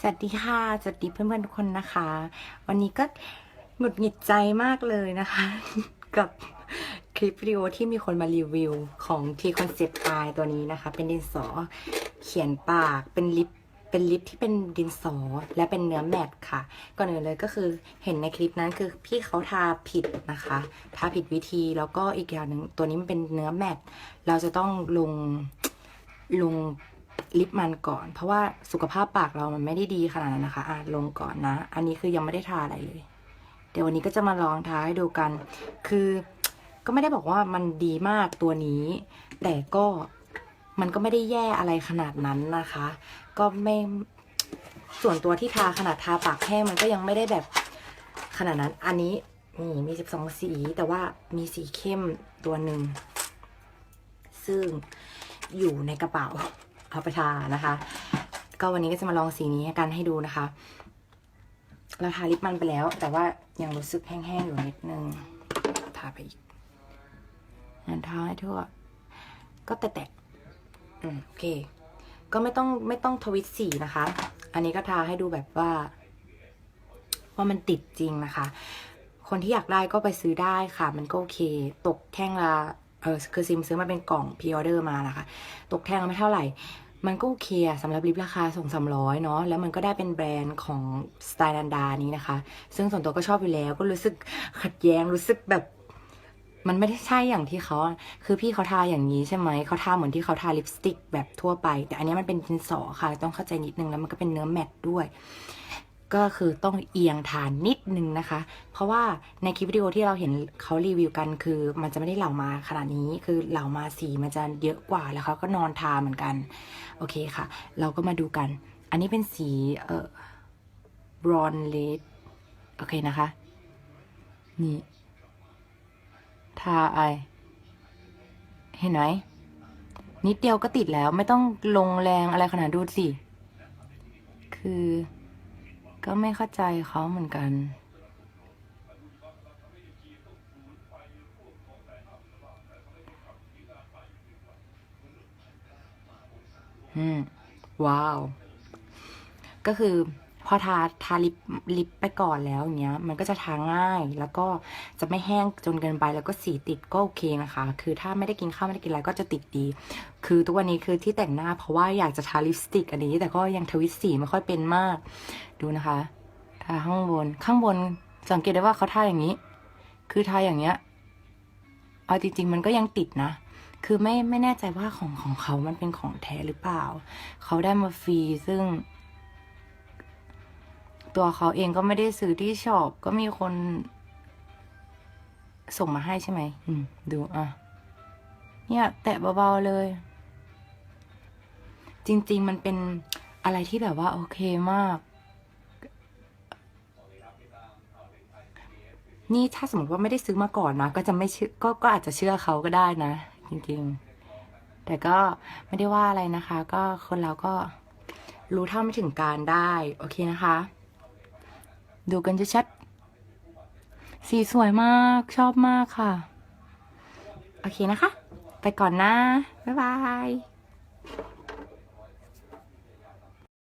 สวัสดีค่ะ สวัสดีเพื่อนๆทุกคนนะคะ วันนี้ก็หงุดหงิดใจมากเลยนะคะ กับคลิปวิดีโอที่มีคนมารีวิวของ T Concept Eye ตัวนี้นะคะ เป็นดินสอเขียนปากเป็นลิปเป็นลิปที่เป็นดินสอและเป็นเนื้อแมตต์ค่ะ ก่อนอื่นเลยก็คือเห็นในคลิปนั้นคือพี่เขาทาผิดนะคะทาผิดวิธีแล้วก็อีกอย่างหนึ่งตัวนี้มันเป็นเนื้อแมตต์เราจะต้องลงลง ลิปมันก่อน เพราะว่าสุขภาพปากเรามันไม่ได้ดีขนาดนั้นนะคะอะลงก่อนนะ อันนี้คือยังไม่ได้ทาอะไรเลย เดี๋ยววันนี้ก็จะมาลองทาให้ดูกัน คือก็ไม่ได้บอกว่ามันดีมากตัวนี้ แต่ก็มันก็ไม่ได้แย่อะไรขนาดนั้นนะคะ ก็ไม่ส่วนตัวที่ทาขนาดทาปากแห้งมันก็ยังไม่ได้แบบขนาดนั้น อันนี้นี่มี12สี แต่ว่ามีสีเข้มตัวหนึ่ง ซึ่งอยู่ในกระเป๋า เอาไปทานะคะ ก็วันนี้ก็จะมาลองสีนี้กันให้ดูนะคะเราทาลิปมันไปแล้ว แต่ว่ายังรู้สึกแห้งๆอยู่นิดนึงทาไปอีกงั้นทาให้ทั่ว ก็แตะๆอืมโอเค ก็ไม่ต้องไม่ต้องทวิตสีนะคะ อันนี้ก็ทาให้ดูแบบว่า ว่ามันติดจริงนะคะ คนที่อยากได้ก็ไปซื้อได้ค่ะ มันก็โอเค ตกแท่งละเออคือซิมซื้อมาเป็นกล่องพ r ออเดอร์มานะคะ ตกแท่งไม่เท่าไหร่ มันก็โอเคสำหรับลิปราคาสองสามร้อยเนาะแล้วมันก็ได้เป็นแบรนด์ของสไตล์นันดานี้นะคะ ซึ่งส่วนตัวก็ชอบอยู่แล้ว ก็รู้สึกขัดแย้งรู้สึกแบบ มันไม่ได้ใช่อย่างที่เขาคือพี่เขาทาอย่างนี้ใช่ไหมเขาทาเหมือนที่เขาทาลิปสติกแบบทั่วไป แต่อันนี้มันเป็นดินสอค่ะ ต้องเข้าใจนิดนึงแล้วมันก็เป็นเนื้อแมตต์ด้วย ก็คือต้องเอียงฐานนิดนึงนะคะ เพราะว่าในคลิปวิดีโอที่เราเห็นเขารีวิวกันคือมันจะไม่ได้เหล่ามาขนาดนี้คือเหล่ามาสีมันจะเยอะกว่าแล้วเขาก็นอนทาเหมือนกัน โอเคค่ะ เราก็มาดูกัน อันนี้เป็นสีเอ่อบรอนเลดโอเคนะคะ นี่ทาไอเห็นไหมนิดเดียวก็ติดแล้วไม่ต้องลงแรงอะไรขนาดดูสิ คือ ก็ไม่เข้าใจเขาเหมือนกันอืมว้าว ก็คือ พอทาทาลิปลิปไปก่อนแล้วอย่างเงี้ย มันก็จะทาง่าย แล้วก็จะไม่แห้งจนเกินไป แล้วก็สีติดก็โอเคนะคะ คือถ้าไม่ได้กินข้าวไม่ได้กินอะไรก็จะติดดี คือทุกวันนี้คือที่แต่งหน้าเพราะว่าอยากจะทาลิปสติกอันนี้ แต่ก็ยังทวิตสีไม่ค่อยเป็นมาก ดูนะคะ ทาข้างบน ข้างบนสังเกตได้ว่าเขาทาอย่างนี้ คือทาอย่างเงี้ย เอาจริงๆมันก็ยังติดนะคือไม่ไม่แน่ใจว่าของของเขามันเป็นของแท้หรือเปล่า เขาได้มาฟรีซึ่ง ตัวเขาเองก็ไม่ได้ซื้อที่ช็อปก็มีคน ส่งมาให้ใช่ไหมอืม ดูอะ เนี่ย แตะเบาๆเลย จริง ๆ มันเป็นอะไรที่แบบว่า โอเคมาก นี่ถ้าสมมติว่าไม่ได้ซื้อมาก่อนนะ ก็จะไม่เชื่อก็ก็อาจจะเชื่อเขาก็ได้นะ จริง ๆ แต่ก็ไม่ได้ว่าอะไรนะคะ ก็คนเราก็รู้เท่าไม่ถึงการได้ โอเคนะคะ ดูกันชัดๆสีสวยมากชอบมากค่ะ โอเคนะคะ ไปก่อนนะ บ๊ายบาย